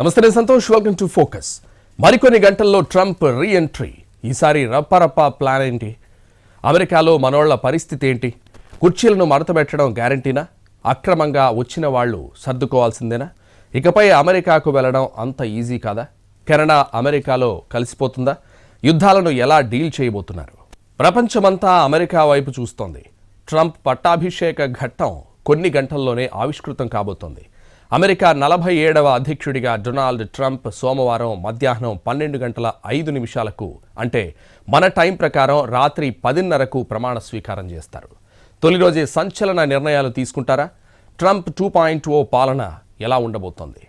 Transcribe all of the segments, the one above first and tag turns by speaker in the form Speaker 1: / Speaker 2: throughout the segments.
Speaker 1: నమస్తే నేను Santosh welcome to focus మరికొన్ని గంటల్లో ట్రంప్ రీ ఎంట్రీ ఈసారి రప్పరప్ప ప్లాన్ ఏంటి? అమెరికాలో మనోళ్ళ పరిస్థితి ఏంటి? కుర్చీలను మడతపెట్టడం గ్యారంటీనా అక్రమంగా వచ్చిన వాళ్ళు సర్దుకోవాల్సిందేనా? ఇకపై అమెరికాకు వెళ్ళడం అంత ఈజీ కాదా? కెనడా అమెరికాలో కలిసిపోతుందా? యుద్ధాలను ఎలా డీల్ చేయబోతున్నారు? ప్రపంచమంతా అమెరికా వైపు చూస్తోంది. ట్రంప్ పట్టాభిషేక ఘట్టం కొన్ని గంటల్లోనే ఆవిష్కృతం కాబోతోంది. అమెరికా నలభై ఏడవ అధ్యక్షుడిగా డొనాల్డ్ ట్రంప్ సోమవారం మధ్యాహ్నం పన్నెండు గంటల ఐదు నిమిషాలకు అంటే మన టైం ప్రకారం రాత్రి పదిన్నరకు ప్రమాణ స్వీకారం చేస్తారు. తొలి రోజే సంచలన నిర్ణయాలు తీసుకుంటారా? ట్రంప్ టూ పాయింట్ ఓ పాలన ఎలా ఉండబోతోంది?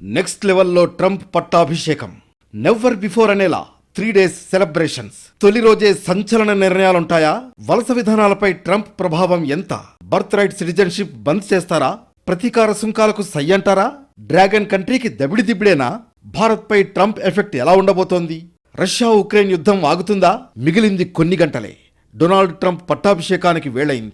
Speaker 2: నెక్స్ట్ లెవెల్లో ట్రంప్ పట్టాభిషేకం. నెవర్ బిఫోర్ అనేలా త్రీ డేస్ సెలబ్రేషన్స్. తొలి రోజే సంచలన నిర్ణయాలుంటాయా? వలస విధానాలపై ట్రంప్ ప్రభావం ఎంత? బర్త్ రైట్ సిటిజన్షిప్ బంద్ చేస్తారా? ప్రతీకార సుంకాలకు సై అంటారా డ్రాగన్ కంట్రీకి దబిడి దిబ్బిడేనా? భారత్పై ట్రంప్ ఎఫెక్ట్ ఎలా ఉండబోతోంది? రష్యా ఉక్రెయిన్ యుద్ధం ఆగుతుందా? మిగిలింది కొన్ని గంటలే. డొనాల్డ్ ట్రంప్ పట్టాభిషేకానికి వేళయింది.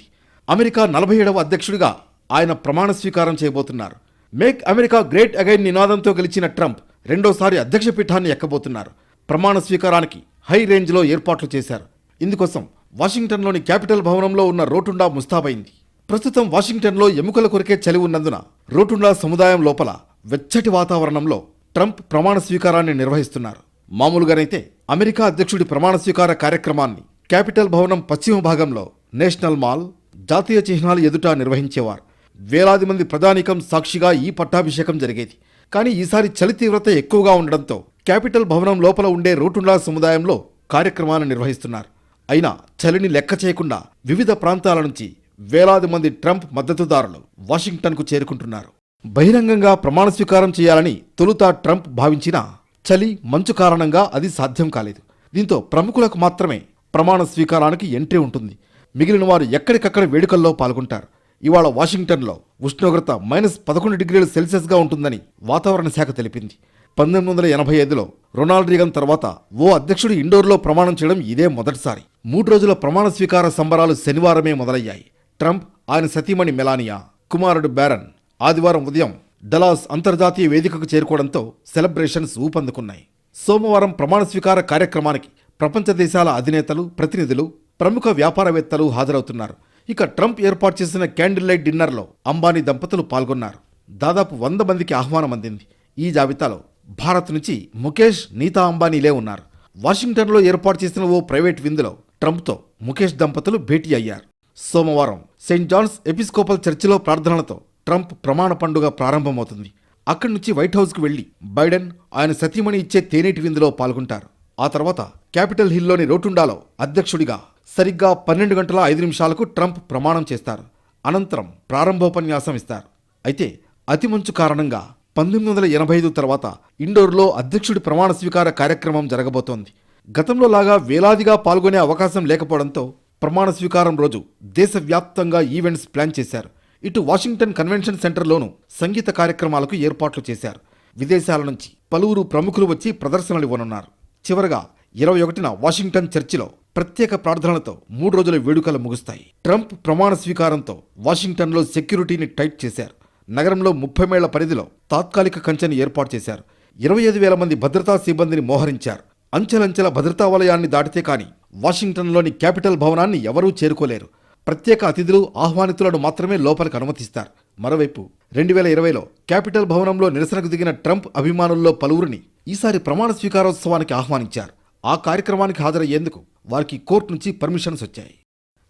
Speaker 2: అమెరికా నలభై ఏడవ అధ్యక్షుడిగా ఆయన ప్రమాణ స్వీకారం చేయబోతున్నారు. మేక్ అమెరికా గ్రేట్ అగైన్ నినాదంతో గెలిచిన ట్రంప్ రెండోసారి అధ్యక్ష పీఠాన్ని ఎక్కబోతున్నారు. ప్రమాణ స్వీకారానికి హై రేంజ్లో ఏర్పాట్లు చేశారు. ఇందుకోసం వాషింగ్టన్లోని క్యాపిటల్ భవనంలో ఉన్న రోటుండా ముస్తాబైంది. ప్రస్తుతం వాషింగ్టన్లో ఎముకల కొరికే చలి ఉన్నందున రోటుండా సముదాయం లోపల వెచ్చటి వాతావరణంలో ట్రంప్ ప్రమాణ స్వీకారాన్ని నిర్వహిస్తున్నారు. మామూలుగానైతే అమెరికా అధ్యక్షుడి ప్రమాణ స్వీకార కార్యక్రమాన్ని క్యాపిటల్ భవనం పశ్చిమ భాగంలో నేషనల్ మాల్ జాతీయ చిహ్నాలు ఎదుట నిర్వహించేవారు. వేలాది మంది ప్రధానికం సాక్షిగా ఈ పట్టాభిషేకం జరిగేది. కానీ ఈసారి చలి తీవ్రత ఎక్కువగా ఉండడంతో క్యాపిటల్ భవనం లోపల ఉండే రోటుండా సముదాయంలో కార్యక్రమాన్ని నిర్వహిస్తున్నారు. అయినా చలిని లెక్క చేయకుండా వివిధ ప్రాంతాల నుంచి వేలాది మంది ట్రంప్ మద్దతుదారులు వాషింగ్టన్కు చేరుకుంటున్నారు. బహిరంగంగా ప్రమాణ స్వీకారం చేయాలని తొలుత ట్రంప్ భావించినా చలి మంచు కారణంగా అది సాధ్యం కాలేదు. దీంతో ప్రముఖులకు మాత్రమే ప్రమాణ స్వీకారానికి ఎంట్రీ ఉంటుంది. మిగిలిన వారు ఎక్కడికక్కడ వేడుకల్లో పాల్గొంటారు. ఇవాళ వాషింగ్టన్లో ఉష్ణోగ్రత మైనస్ పదకొండు డిగ్రీల సెల్సియస్గా ఉంటుందని వాతావరణ శాఖ తెలిపింది. పంతొమ్మిది వందల ఎనభై ఐదులో రొనాల్డ్ రీగన్ తర్వాత ఓ అధ్యక్షుడు ఇండోర్లో ప్రమాణం చేయడం ఇదే మొదటిసారి. మూడు రోజుల ప్రమాణ స్వీకార సంబరాలు శనివారమే మొదలయ్యాయి. ట్రంప్ ఆయన సతీమణి మెలానియా కుమారుడు బ్యారన్ ఆదివారం ఉదయం డలాస్ అంతర్జాతీయ వేదికకు చేరుకోవడంతో సెలబ్రేషన్స్ ఊపందుకున్నాయి. సోమవారం ప్రమాణ స్వీకార కార్యక్రమానికి ప్రపంచ దేశాల అధినేతలు ప్రతినిధులు ప్రముఖ వ్యాపారవేత్తలు హాజరవుతున్నారు. ఇక ట్రంప్ ఏర్పాటు చేసిన క్యాండిల్ లైట్ డిన్నర్లో అంబానీ దంపతులు పాల్గొన్నారు. దాదాపు వంద మందికి ఆహ్వానం అందింది. ఈ జాబితాలో భారత్ నుంచి ముఖేష్ నీతా అంబానీలే ఉన్నారు. వాషింగ్టన్లో ఏర్పాటు చేసిన ఓ ప్రైవేట్ విందులో ట్రంప్తో ముఖేష్ దంపతులు భేటీ అయ్యారు. సోమవారం సెయింట్ జాన్స్ ఎపిస్కోపల్ చర్చిలో ప్రార్థనలతో ట్రంప్ ప్రమాణ పండుగ ప్రారంభమవుతుంది. అక్కడి నుంచి వైట్ హౌస్కు వెళ్ళి బైడెన్ ఆయన సతీమణి ఇచ్చే తేనేటి విందులో పాల్గొంటారు. ఆ తర్వాత క్యాపిటల్ హిల్లోని రోటుండాలో అధ్యక్షుడిగా సరిగ్గా పన్నెండు గంటల ఐదు నిమిషాలకు ట్రంప్ ప్రమాణం చేస్తారు. అనంతరం ప్రారంభోపన్యాసం ఇస్తారు. అయితే అతిమంచు కారణంగా పంతొమ్మిది వందల ఎనభై ఐదు తర్వాత ఇండోర్లో అధ్యక్షుడి ప్రమాణ స్వీకార కార్యక్రమం జరగబోతోంది. గతంలో లాగా వేలాదిగా పాల్గొనే అవకాశం లేకపోవడంతో ప్రమాణ స్వీకారం రోజు దేశవ్యాప్తంగా ఈవెంట్స్ ప్లాన్ చేశారు. ఇటు వాషింగ్టన్ కన్వెన్షన్ సెంటర్లోనూ సంగీత కార్యక్రమాలకు ఏర్పాట్లు చేశారు. విదేశాల నుంచి పలువురు ప్రముఖులు వచ్చి ప్రదర్శనలు ఇవ్వనున్నారు. చివరగా ఇరవై ఒకటిన వాషింగ్టన్ చర్చిలో ప్రత్యేక ప్రార్థనలతో మూడు రోజుల వేడుకలు ముగుస్తాయి. ట్రంప్ ప్రమాణ స్వీకారంతో వాషింగ్టన్లో సెక్యూరిటీని టైట్ చేశారు. నగరంలో ముప్పై మేళ్ళ పరిధిలో తాత్కాలిక కంచెను ఏర్పాటు చేశారు. ఇరవై ఐదు వేల మంది భద్రతా సిబ్బందిని మోహరించారు. అంచెలంచెల భద్రతా వలయాన్ని దాటితే కానీ వాషింగ్టన్లోని క్యాపిటల్ భవనాన్ని ఎవరూ చేరుకోలేరు. ప్రత్యేక అతిథులు ఆహ్వానితులను మాత్రమే లోపలికి అనుమతిస్తారు. మరోవైపు రెండు వేల ఇరవైలో క్యాపిటల్ భవనంలో నిరసనకు దిగిన ట్రంప్ అభిమానుల్లో పలువురిని ఈసారి ప్రమాణ స్వీకారోత్సవానికి ఆహ్వానించారు. ఆ కార్యక్రమానికి హాజరయ్యేందుకు వారికి కోర్టు నుంచి పర్మిషన్స్ వచ్చాయి.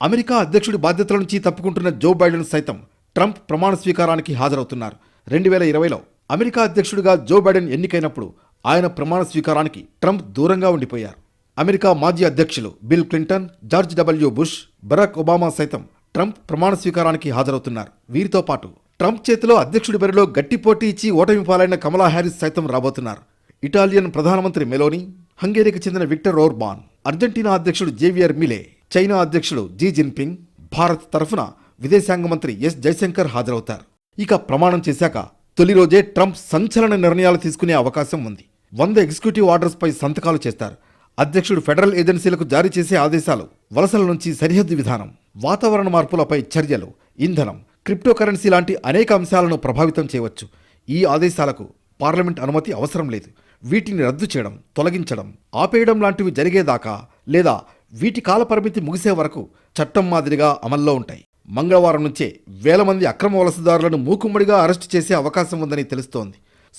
Speaker 2: అమెరికా అధ్యక్షుడి బాధ్యతల నుంచి తప్పుకుంటున్న జో బైడెన్ సైతం ట్రంప్ ప్రమాణ స్వీకారానికి హాజరవుతున్నారు. రెండు వేల ఇరవైలో అమెరికా అధ్యక్షుడిగా జో బైడెన్ ఎన్నికైనప్పుడు ఆయన ప్రమాణ స్వీకారానికి ట్రంప్ దూరంగా ఉండిపోయారు. అమెరికా మాజీ అధ్యక్షులు Bill Clinton George W Bush Barack Obama సైతం ట్రంప్ ప్రమాణ స్వీకారానికి హాజరవుతున్నారు. వీరితో పాటు ట్రంప్ చేతిలో అధ్యక్షుడి బరిలో గట్టి పోటీ ఇచ్చి ఓటమి పాలైన కమలా హ్యారిస్ సైతం రాబోతున్నారు. ఇటాలియన్ ప్రధానమంత్రి మెలోని హంగేరీకి చెందిన విక్టర్ ఓర్బాన్ అర్జెంటీనా అధ్యక్షుడు జేవియర్ మిలే చైనా అధ్యక్షుడు జీ జిన్పింగ్ భారత్ తరఫున విదేశాంగ మంత్రి ఎస్ జైశంకర్ హాజరవుతారు. ఇక ప్రమాణం చేశాక తొలి రోజే ట్రంప్ సంచలన నిర్ణయాలు తీసుకునే అవకాశం ఉంది. వంద ఎగ్జిక్యూటివ్ ఆర్డర్స్పై సంతకాలు చేస్తారు. అధ్యక్షుడు ఫెడరల్ ఏజెన్సీలకు జారీ చేసే ఆదేశాలు వలసల నుంచి సరిహద్దు విధానం వాతావరణ మార్పులపై చర్యలు ఇంధనం క్రిప్టోకరెన్సీ లాంటి అనేక అంశాలను ప్రభావితం చేయవచ్చు. ఈ ఆదేశాలకు పార్లమెంట్ అనుమతి అవసరం లేదు. వీటిని రద్దు చేయడం తొలగించడం ఆపేయడం లాంటివి జరిగేదాకా లేదా వీటి కాల పరిమితి ముగిసే వరకు చట్టం మాదిరిగా అమల్లో ఉంటాయి. మంగళవారం నుంచే వేల మంది అక్రమ వలసదారులను మూకుమ్మడిగా అరెస్టు చేసే అవకాశం ఉందని తెలుస్తోంది.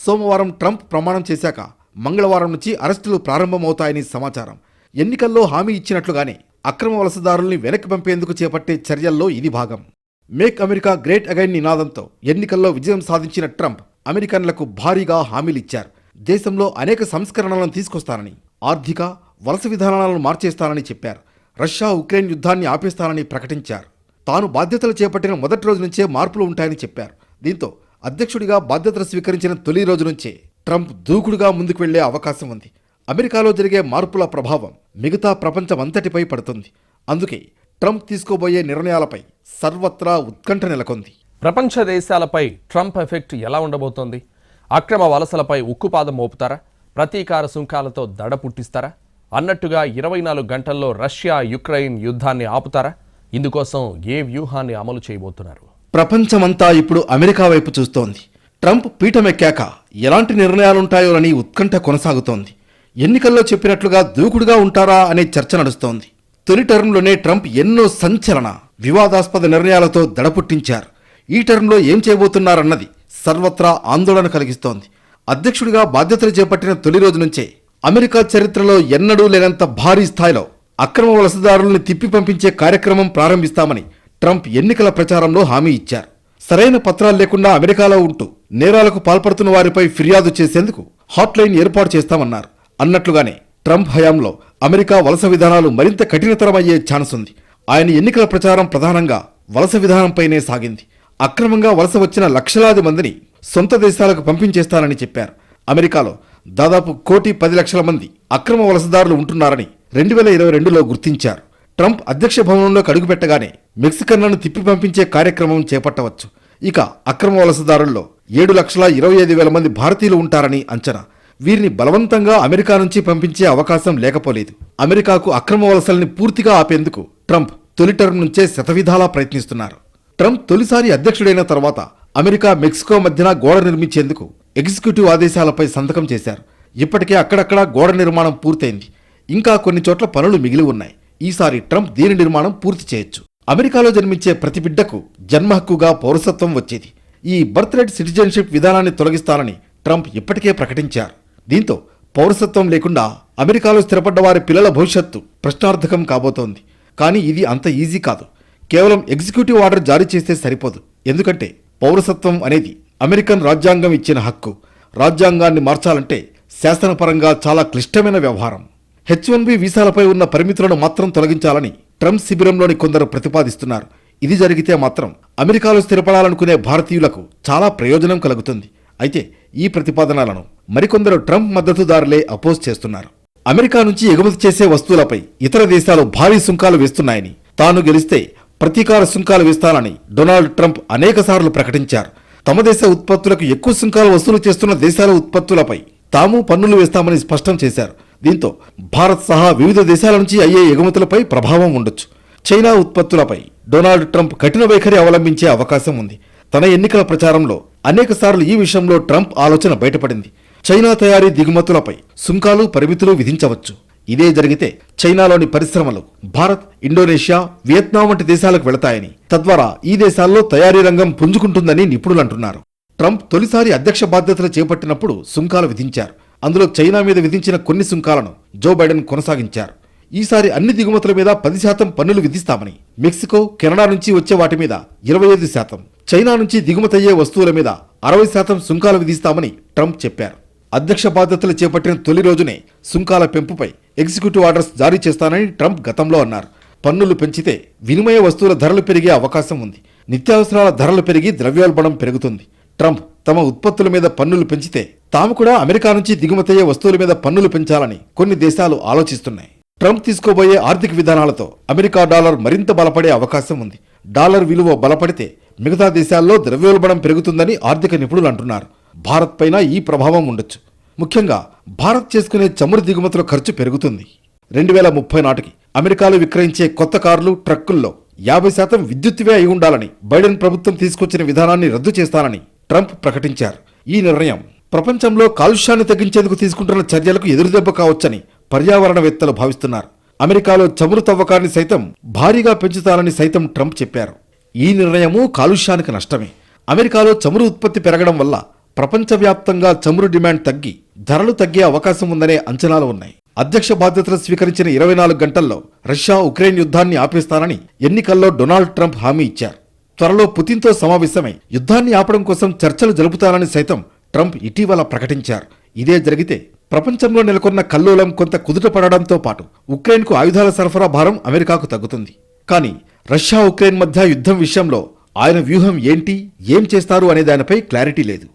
Speaker 2: సోమవారం ట్రంప్ ప్రమాణం చేశాక మంగళవారం నుంచి అరెస్టులు ప్రారంభమవుతాయని సమాచారం. ఎన్నికల్లో హామీ ఇచ్చినట్లుగానే అక్రమ వలసదారుల్ని వెనక్కి పంపేందుకు చేపట్టే చర్యల్లో ఇది భాగం. మేక్ అమెరికా గ్రేట్ అగైన్ నినాదంతో ఎన్నికల్లో విజయం సాధించిన ట్రంప్ అమెరికన్లకు భారీగా హామీలిచ్చారు. దేశంలో అనేక సంస్కరణలను తీసుకొస్తానని ఆర్థిక వలస విధానాలను మార్చేస్తానని చెప్పారు. రష్యా ఉక్రెయిన్ యుద్ధాన్ని ఆపేస్తానని ప్రకటించారు. తాను బాధ్యతలు చేపట్టిన మొదటి రోజు నుంచే మార్పులు ఉంటాయని చెప్పారు. దీంతో అధ్యక్షుడిగా బాధ్యతలు స్వీకరించిన తొలి రోజు నుంచే ట్రంప్ దూకుడుగా ముందుకు వెళ్ళే అవకాశం ఉంది. అమెరికాలో జరిగే మార్పుల ప్రభావం మిగతా ప్రపంచమంతటిపై పడుతుంది. అందుకే ట్రంప్ తీసుకోబోయే నిర్ణయాలపై సర్వత్రా ఉత్కంఠ నెలకొంది.
Speaker 1: ప్రపంచ దేశాలపై ట్రంప్ ఎఫెక్ట్ ఎలా ఉండబోతోంది? అక్రమ వలసలపై ఉక్కుపాదం మోపుతారా? ప్రతీకార సుంకాలతో దడ పుట్టిస్తారా? అన్నట్టుగా ఇరవై నాలుగు గంటల్లో రష్యా యుక్రెయిన్ యుద్ధాన్ని ఆపుతారా? ఇందుకోసం ఏ వ్యూహాన్ని అమలు చేయబోతున్నారు?
Speaker 2: ప్రపంచమంతా ఇప్పుడు అమెరికా వైపు చూస్తోంది. ట్రంప్ పీఠమెక్కాక ఎలాంటి నిర్ణయాలుంటాయోనని ఉత్కంఠ కొనసాగుతోంది. ఎన్నికల్లో చెప్పినట్లుగా దూకుడుగా ఉంటారా అనే చర్చ నడుస్తోంది. తొలి టర్మ్లోనే ట్రంప్ ఎన్నో సంచలన వివాదాస్పద నిర్ణయాలతో దడపుట్టించారు. ఈ టర్మ్లో ఏం చేయబోతున్నారన్నది సర్వత్రా ఆందోళన కలిగిస్తోంది. అధ్యక్షుడిగా బాధ్యతలు చేపట్టిన తొలి రోజు నుంచే అమెరికా చరిత్రలో ఎన్నడూ లేనంత భారీ స్థాయిలో అక్రమ వలసదారుల్ని తిప్పి పంపించే కార్యక్రమం ప్రారంభిస్తామని ట్రంప్ ఎన్నికల ప్రచారంలో హామీ ఇచ్చారు. సరైన పత్రాలు లేకుండా అమెరికాలో ఉంటూ నేరాలకు పాల్పడుతున్న వారిపై ఫిర్యాదు చేసేందుకు హాట్లైన్ ఏర్పాటు చేస్తామన్నారు. అన్నట్లుగానే ట్రంప్ హయాంలో అమెరికా వలస విధానాలు మరింత కఠినతరమయ్యే ఛాన్స్ ఉంది. ఆయన ఎన్నికల ప్రచారం ప్రధానంగా వలస విధానంపైనే సాగింది. అక్రమంగా వలస వచ్చిన లక్షలాది మందిని సొంత దేశాలకు పంపించేస్తానని చెప్పారు. అమెరికాలో దాదాపు కోటి పది లక్షల మంది అక్రమ వలసదారులు ఉంటున్నారని రెండు వేల ఇరవై రెండులో గుర్తించారు. ట్రంప్ అధ్యక్ష భవనంలోకి అడుగుపెట్టగానే మెక్సికన్లను తిప్పి పంపించే కార్యక్రమం చేపట్టవచ్చు. ఇక అక్రమ వలసదారుల్లో ఏడు లక్షల ఇరవై ఐదు వేల మంది భారతీయులు ఉంటారని అంచనా. వీరిని బలవంతంగా అమెరికా నుంచి పంపించే అవకాశం లేకపోలేదు. అమెరికాకు అక్రమ వలసల్ని పూర్తిగా ఆపేందుకు ట్రంప్ తొలి టర్మ్ నుంచే శతవిధాలా ప్రయత్నిస్తున్నారు. ట్రంప్ తొలిసారి అధ్యక్షుడైన తర్వాత అమెరికా మెక్సికో మధ్యన గోడ నిర్మించేందుకు ఎగ్జిక్యూటివ్ ఆదేశాలపై సంతకం చేశారు. ఇప్పటికే అక్కడక్కడా గోడ నిర్మాణం పూర్తయింది. ఇంకా కొన్ని చోట్ల పనులు మిగిలి ఉన్నాయి. ఈసారి ట్రంప్ దీని నిర్మాణం పూర్తి చేయొచ్చు. అమెరికాలో జన్మించే ప్రతి బిడ్డకు జన్మ హక్కుగా పౌరసత్వం వచ్చేది. ఈ బర్త్ రైట్ సిటిజన్షిప్ విధానాన్ని తొలగిస్తానని ట్రంప్ ఇప్పటికే ప్రకటించారు. దీంతో పౌరసత్వం లేకుండా అమెరికాలో స్థిరపడ్డ వారి పిల్లల భవిష్యత్తు ప్రశ్నార్థకం కాబోతోంది. కానీ ఇది అంత ఈజీ కాదు. కేవలం ఎగ్జిక్యూటివ్ ఆర్డర్ జారీ చేస్తే సరిపోదు. ఎందుకంటే పౌరసత్వం అనేది అమెరికన్ రాజ్యాంగం ఇచ్చిన హక్కు. రాజ్యాంగాన్ని మార్చాలంటే శాసనపరంగా చాలా క్లిష్టమైన వ్యవహారం. హెచ్ వన్ బి వీసాలపై ఉన్న పరిమితులను మాత్రం తొలగించాలని ట్రంప్ శిబిరంలోని కొందరు ప్రతిపాదిస్తున్నారు. ఇది జరిగితే మాత్రం అమెరికాలో స్థిరపడాలనుకునే భారతీయులకు చాలా ప్రయోజనం కలుగుతుంది. అయితే ఈ ప్రతిపాదనలను మరికొందరు ట్రంప్ మద్దతుదారులే అపోజ్ చేస్తున్నారు. అమెరికా నుంచి ఎగుమతి చేసే వస్తువులపై ఇతర దేశాలు భారీ సుంకాలు వేస్తున్నాయని తాను గెలిస్తే ప్రతీకార సుంకాలు వేస్తానని డొనాల్డ్ ట్రంప్ అనేకసార్లు ప్రకటించారు. తమ దేశ ఉత్పత్తులకు ఎక్కువ సుంకాలు వసూలు చేస్తున్న దేశాల ఉత్పత్తులపై తాము పన్నులు వేస్తామని స్పష్టం చేశారు. దీంతో భారత్ సహా వివిధ దేశాల నుంచి అయ్యే ఎగుమతులపై ప్రభావం ఉండొచ్చు. చైనా ఉత్పత్తులపై డొనాల్డ్ ట్రంప్ కఠిన వైఖరి అవలంబించే అవకాశం ఉంది. తన ఎన్నికల ప్రచారంలో అనేకసార్లు ఈ విషయంలో ట్రంప్ ఆలోచన బయటపడింది. చైనా తయారీ దిగుమతులపై సుంకాలు పరిమితులు విధించవచ్చు. ఇదే జరిగితే చైనాలోని పరిశ్రమలు భారత్ ఇండోనేషియా వియత్నాం వంటి దేశాలకు వెళతాయని తద్వారా ఈ దేశాల్లో తయారీ రంగం పుంజుకుంటుందని నిపుణులు అంటున్నారు. ట్రంప్ తొలిసారి అధ్యక్ష బాధ్యతలు చేపట్టినప్పుడు సుంకాలు విధించారు. అందులో చైనా మీద విధించిన కొన్ని సుంకాలను జో బైడెన్ కొనసాగించారు. ఈసారి అన్ని దిగుమతుల మీద పది శాతం పన్నులు విధిస్తామని మెక్సికో కెనడా నుంచి వచ్చే వాటి మీద ఇరవై ఐదు శాతం చైనా నుంచి దిగుమతయ్యే వస్తువుల మీద అరవై శాతం సుంకాలు విధిస్తామని ట్రంప్ చెప్పారు. అధ్యక్ష బాధ్యతలు చేపట్టిన తొలి రోజునే సుంకాల పెంపుపై ఎగ్జిక్యూటివ్ ఆర్డర్స్ జారీ చేస్తానని ట్రంప్ గతంలో అన్నారు. పన్నులు పెంచితే వినిమయ వస్తువుల ధరలు పెరిగే అవకాశం ఉంది. నిత్యావసరాల ధరలు పెరిగి ద్రవ్యోల్బణం పెరుగుతుంది. ట్రంప్ తమ ఉత్పత్తుల మీద పన్నులు పెంచితే తాము కూడా అమెరికా నుంచి దిగుమతయ్యే వస్తువుల మీద పన్నులు పెంచాలని కొన్ని దేశాలు ఆలోచిస్తున్నాయి. ట్రంప్ తీసుకోబోయే ఆర్థిక విధానాలతో అమెరికా డాలర్ మరింత బలపడే అవకాశం ఉంది. డాలర్ విలువ బలపడితే మిగతా దేశాల్లో ద్రవ్యోల్బణం పెరుగుతుందని ఆర్థిక నిపుణులు అంటున్నారు. భారత్ పైన ఈ ప్రభావం ఉండొచ్చు. ముఖ్యంగా భారత్ చేసుకునే చమురు దిగుమతుల ఖర్చు పెరుగుతుంది. రెండు వేల ముప్పై నాటికి అమెరికాలో విక్రయించే కొత్త కార్లు ట్రక్కుల్లో యాభై శాతం విద్యుత్వే అయి ఉండాలని బైడెన్ ప్రభుత్వం తీసుకొచ్చిన విధానాన్ని రద్దు చేస్తానని ట్రంప్ ప్రకటించారు. ఈ నిర్ణయం ప్రపంచంలో కాలుష్యాన్ని తగ్గించేందుకు తీసుకుంటున్న చర్యలకు ఎదురుదెబ్బ కావచ్చని పర్యావరణవేత్తలు భావిస్తున్నారు. అమెరికాలో చమురు తవ్వకాన్ని సైతం భారీగా పెంచుతారని సైతం ట్రంప్ చెప్పారు. ఈ నిర్ణయము కాలుష్యానికి నష్టమే. అమెరికాలో చమురు ఉత్పత్తి పెరగడం వల్ల ప్రపంచవ్యాప్తంగా చమురు డిమాండ్ తగ్గి ధరలు తగ్గే అవకాశం ఉందనే అంచనాలు ఉన్నాయి. అధ్యక్ష బాధ్యతలు స్వీకరించిన ఇరవై నాలుగు గంటల్లో రష్యా ఉక్రెయిన్ యుద్ధాన్ని ఆపేస్తానని ఎన్నికల్లో డొనాల్డ్ ట్రంప్ హామీ ఇచ్చారు. త్వరలో పుతిన్తో సమావేశమై యుద్ధాన్ని ఆపడం కోసం చర్చలు జరుపుతానని సైతం ట్రంప్ ఇటీవల ప్రకటించారు. ఇదే జరిగితే ప్రపంచంలో నెలకొన్న కల్లోలం కొంత కుదుట పడడంతో పాటు ఉక్రెయిన్కు ఆయుధాల సరఫరా భారం అమెరికాకు తగ్గుతుంది. కానీ రష్యా ఉక్రెయిన్ మధ్య యుద్ధం విషయంలో ఆయన వ్యూహం ఏంటి ఏం చేస్తారు అనే దానిపై క్లారిటీ లేదు.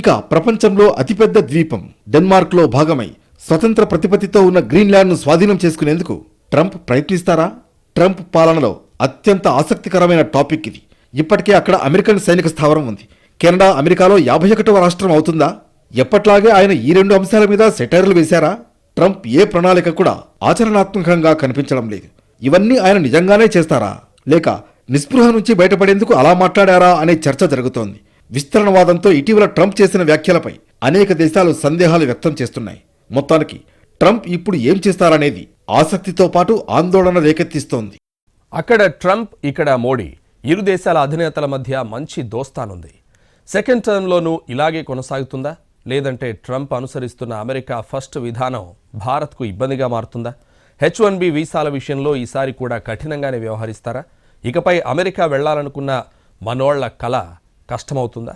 Speaker 2: ఇక ప్రపంచంలో అతిపెద్ద ద్వీపం డెన్మార్క్లో భాగమై స్వతంత్ర ప్రతిపత్తితో ఉన్న గ్రీన్లాండ్ను స్వాధీనం చేసుకునేందుకు ట్రంప్ ప్రయత్నిస్తారా? ట్రంప్ పాలనలో అత్యంత ఆసక్తికరమైన టాపిక్ ఇది. ఇప్పటికే అక్కడ అమెరికన్ సైనిక స్థావరం ఉంది. కెనడా అమెరికాలో యాభై ఒకటవ రాష్ట్రం అవుతుందా? ఎప్పట్లాగే ఆయన ఈ రెండు అంశాల మీద సెటైర్లు వేశారా? ట్రంప్ ఏ ప్రణాళిక కూడా ఆచరణాత్మకంగా కనిపించడం లేదు. ఇవన్నీ ఆయన నిజంగానే చేస్తారా? లేక నిస్పృహ నుంచి బయటపడేందుకు అలా మాట్లాడారా అనే చర్చ జరుగుతోంది. విస్తరణవాదంతో ఇటీవల ట్రంప్ చేసిన వ్యాఖ్యలపై అనేక దేశాలు సందేహాలు వ్యక్తం చేస్తున్నాయి. మొత్తానికి ట్రంప్ ఇప్పుడు ఏం చేస్తారనేది ఆసక్తితో పాటు ఆందోళన రేకెత్తిస్తోంది.
Speaker 1: అక్కడ ట్రంప్ ఇక్కడ మోడీ ఇరు దేశాల అధినేతల మధ్య మంచి దోస్తానుంది. సెకండ్ టర్మ్లోనూ ఇలాగే కొనసాగుతుందా? లేదంటే ట్రంప్ అనుసరిస్తున్న అమెరికా ఫస్ట్ విధానం భారత్కు ఇబ్బందిగా మారుతుందా? హెచ్ వన్ బి వీసాల విషయంలో ఈసారి కూడా కఠినంగానే వ్యవహరిస్తారా? ఇకపై అమెరికా వెళ్ళాలనుకున్న మనోళ్ళ కళ కష్టమవుతుందా?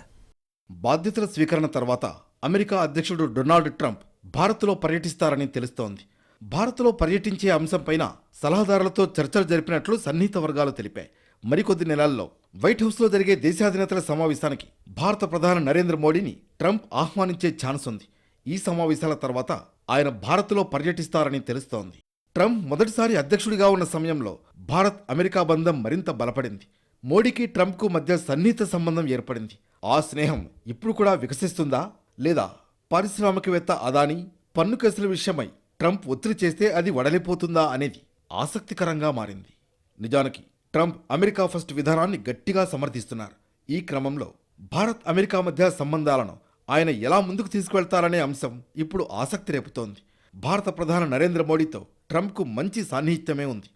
Speaker 2: బాధ్యతల స్వీకరణ తర్వాత అమెరికా అధ్యక్షుడు డొనాల్డ్ ట్రంప్ భారత్లో పర్యటిస్తారని తెలుస్తోంది. భారత్లో పర్యటించే అంశంపైన సలహాదారులతో చర్చలు జరిపినట్లు సన్నిహిత వర్గాలు తెలిపాయి. మరికొద్ది నెలల్లో వైట్ హౌస్లో జరిగే దేశాధినేతల సమావేశానికి భారత ప్రధాని నరేంద్ర మోడీని ట్రంప్ ఆహ్వానించే ఛాన్స్ ఉంది. ఈ సమావేశాల తర్వాత ఆయన భారత్లో పర్యటిస్తారని తెలుస్తోంది. ట్రంప్ మొదటిసారి అధ్యక్షుడిగా ఉన్న సమయంలో భారత్ అమెరికా బంధం మరింత బలపడింది. మోడీకి ట్రంప్కు మధ్య సన్నిహిత సంబంధం ఏర్పడింది. ఆ స్నేహం ఇప్పుడు కూడా వికసిస్తుందా లేదా? పారిశ్రామికవేత్త అదాని పన్ను కేసుల విషయమై ట్రంప్ ఒత్తిడి చేస్తే అది వడలిపోతుందా అనేది ఆసక్తికరంగా మారింది. నిజానికి ట్రంప్ అమెరికా ఫస్ట్ విధానాన్ని గట్టిగా సమర్థిస్తున్నారు. ఈ క్రమంలో భారత్ అమెరికా మధ్య సంబంధాలను ఆయన ఎలా ముందుకు తీసుకువెళ్తారనే అంశం ఇప్పుడు ఆసక్తి రేపుతోంది. భారత ప్రధాని నరేంద్ర మోడీతో ట్రంప్కు మంచి సాన్నిహిత్యమే ఉంది.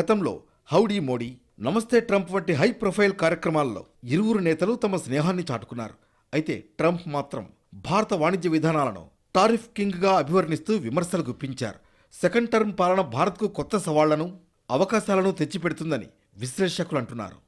Speaker 2: గతంలో హౌడీ మోడీ నమస్తే ట్రంప్ వంటి హై ప్రొఫైల్ కార్యక్రమాల్లో ఇరువురు నేతలు తమ స్నేహాన్ని చాటుకున్నారు. అయితే ట్రంప్ మాత్రం భారత వాణిజ్య విధానాలను టారిఫ్ కింగ్గా అభివర్ణిస్తూ విమర్శలు గుప్పించారు. సెకండ్ టర్మ్ పాలన భారత్కు కొత్త సవాళ్ళను అవకాశాలను తెచ్చిపెడుతుందని విశ్లేషకులు అంటున్నారు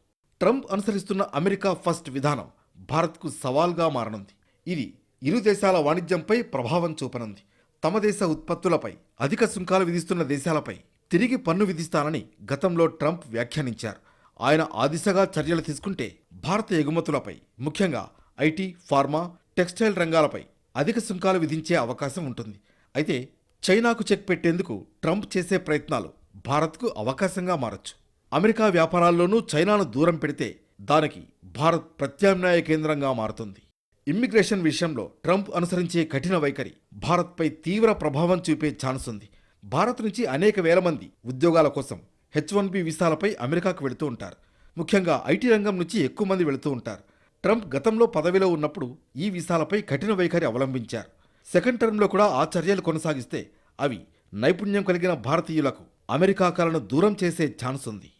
Speaker 2: ట్రంప్ అనుసరిస్తున్న అమెరికా ఫస్ట్ విధానం భారత్కు సవాల్గా మారనుంది. ఇది ఇరు దేశాల వాణిజ్యంపై ప్రభావం చూపనుంది. తమ దేశ ఉత్పత్తులపై అధిక సుంకాలు విధిస్తున్న దేశాలపై తిరిగి పన్ను విధిస్తానని గతంలో ట్రంప్ వ్యాఖ్యానించారు. ఆయన ఆ దిశగా చర్యలు తీసుకుంటే భారత ఎగుమతులపై ముఖ్యంగా ఐటీ ఫార్మా టెక్స్టైల్ రంగాలపై అధిక సుంకాలు విధించే అవకాశం ఉంటుంది. అయితే చైనాకు చెక్ పెట్టేందుకు ట్రంప్ చేసే ప్రయత్నాలు భారత్కు అవకాశంగా మారచ్చు. అమెరికా వ్యాపారాల్లోనూ చైనాను దూరం పెడితే దానికి భారత్ ప్రత్యామ్నాయ కేంద్రంగా మారుతుంది. ఇమ్మిగ్రేషన్ విషయంలో ట్రంప్ అనుసరించే కఠిన వైఖరి భారత్పై తీవ్ర ప్రభావం చూపే ఛాన్స్ ఉంది. భారత్ నుంచి అనేక వేల మంది ఉద్యోగాల కోసం హెచ్ వన్ బి వీసాలపై అమెరికాకు వెళుతూ ఉంటారు. ముఖ్యంగా ఐటీ రంగం నుంచి ఎక్కువ మంది వెళుతూ ఉంటారు. ట్రంప్ గతంలో పదవిలో ఉన్నప్పుడు ఈ వీసాలపై కఠిన వైఖరి అవలంబించారు. సెకండ్ టర్మ్లో కూడా ఆ చర్యలు కొనసాగిస్తే అవి నైపుణ్యం కలిగిన భారతీయులకు అమెరికా కాలను దూరం చేసే ఛాన్స్ ఉంది.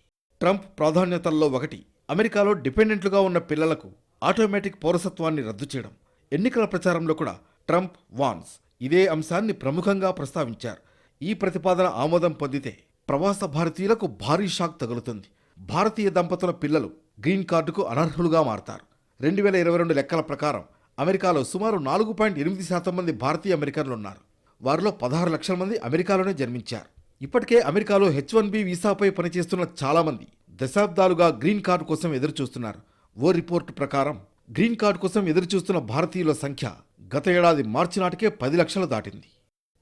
Speaker 2: ట్రంప్ ప్రాధాన్యతల్లో ఒకటి. అమెరికాలో డిపెండెంట్లుగా ఉన్న పిల్లలకు ఆటోమేటిక్ పౌరసత్వాన్ని రద్దు చేయడం. ఎన్నికల ప్రచారంలో కూడా ట్రంప్ వాన్స్ ఇదే అంశాన్ని ప్రముఖంగా ప్రస్తావించారు. ఈ ప్రతిపాదన ఆమోదం పొందితే ప్రవాస భారతీయులకు భారీ షాక్ తగులుతుంది. భారతీయ దంపతుల పిల్లలు గ్రీన్ కార్డుకు అనర్హులుగా మారతారు. రెండు వేల ఇరవై రెండు లెక్కల ప్రకారం అమెరికాలో సుమారు నాలుగు పాయింట్ ఎనిమిది శాతం మంది భారతీయ అమెరికన్లు ఉన్నారు. వారిలో పదహారు లక్షల మంది అమెరికాలోనే జన్మించారు. ఇప్పటికే అమెరికాలో హెచ్ వన్ బి వీసాపై పనిచేస్తున్న చాలామంది దశాబ్దాలుగా గ్రీన్ కార్డు కోసం ఎదురుచూస్తున్నారు. ఓ రిపోర్టు ప్రకారం గ్రీన్ కార్డు కోసం ఎదురుచూస్తున్న భారతీయుల సంఖ్య గత ఏడాది మార్చి నాటికే పది లక్షలు దాటింది.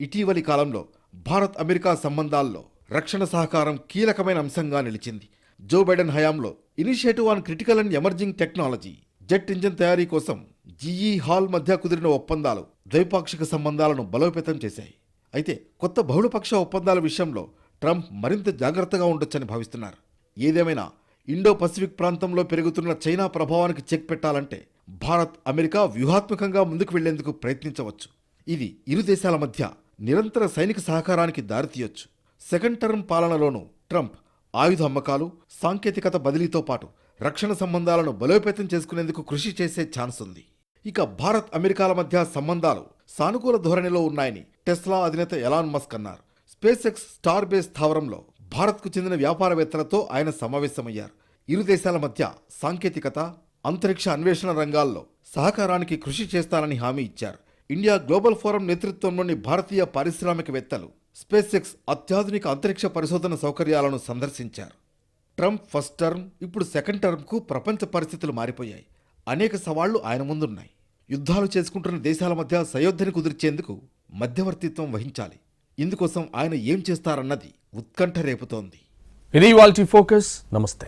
Speaker 2: ఇటీవలి కాలంలో భారత్ అమెరికా సంబంధాల్లో రక్షణ సహకారం కీలకమైన అంశంగా నిలిచింది. జో బైడెన్ హయాంలో initiative on critical and emerging technology jet engine తయారీ కోసం జీఈ హాల్ మధ్య కుదిరిన ఒప్పందాలు ద్వైపాక్షిక సంబంధాలను బలోపేతం చేశాయి. అయితే కొత్త బహుళపక్ష ఒప్పందాల విషయంలో ట్రంప్ మరింత జాగ్రత్తగా ఉండొచ్చని భావిస్తున్నారు. ఏదేమైనా ఇండో పసిఫిక్ ప్రాంతంలో పెరుగుతున్న చైనా ప్రభావానికి చెక్ పెట్టాలంటే భారత్ అమెరికా వ్యూహాత్మకంగా ముందుకు వెళ్ళేందుకు ప్రయత్నించవచ్చు. ఇది ఇరు దేశాల మధ్య నిరంతర సైనిక సహకారానికి దారితీయొచ్చు. సెకండ్ టర్మ్ పాలనలోనూ ట్రంప్ ఆయుధ అమ్మకాలు సాంకేతికత బదిలీతో పాటు రక్షణ సంబంధాలను బలోపేతం చేసుకునేందుకు కృషి చేసే ఛాన్స్ ఉంది. ఇక భారత్ అమెరికాల మధ్య సంబంధాలు సానుకూల ధోరణిలో ఉన్నాయని టెస్లా అధినేత ఎలాన్ మస్క్ అన్నారు. స్పేస్ ఎక్స్ స్టార్ బేస్ స్థావరంలో భారత్కు చెందిన వ్యాపారవేత్తలతో ఆయన సమావేశమయ్యారు. ఇరు దేశాల మధ్య సాంకేతికత అంతరిక్ష అన్వేషణ రంగాల్లో సహకారానికి కృషి చేస్తానని హామీ ఇచ్చారు. ఇండియా గ్లోబల్ ఫోరం నేతృత్వంలోని భారతీయ పారిశ్రామికవేత్తలు స్పేస్ ఎక్స్ అత్యాధునిక అంతరిక్ష పరిశోధన సౌకర్యాలను సందర్శించారు. ట్రంప్ ఫస్ట్ టర్మ్ ఇప్పుడు సెకండ్ టర్మ్కు ప్రపంచ పరిస్థితులు మారిపోయాయి. అనేక సవాళ్ళు ఆయన ముందున్నాయి. యుద్ధాలు చేసుకుంటున్న దేశాల మధ్య సయోధ్యని కుదిర్చేందుకు మధ్యవర్తిత్వం వహించాలి. ఇందుకోసం ఆయన ఏం చేస్తారన్నది ఉత్కంఠ రేపుతోంది.
Speaker 1: ఇది వాళ్ళ ఫోకస్ నమస్తే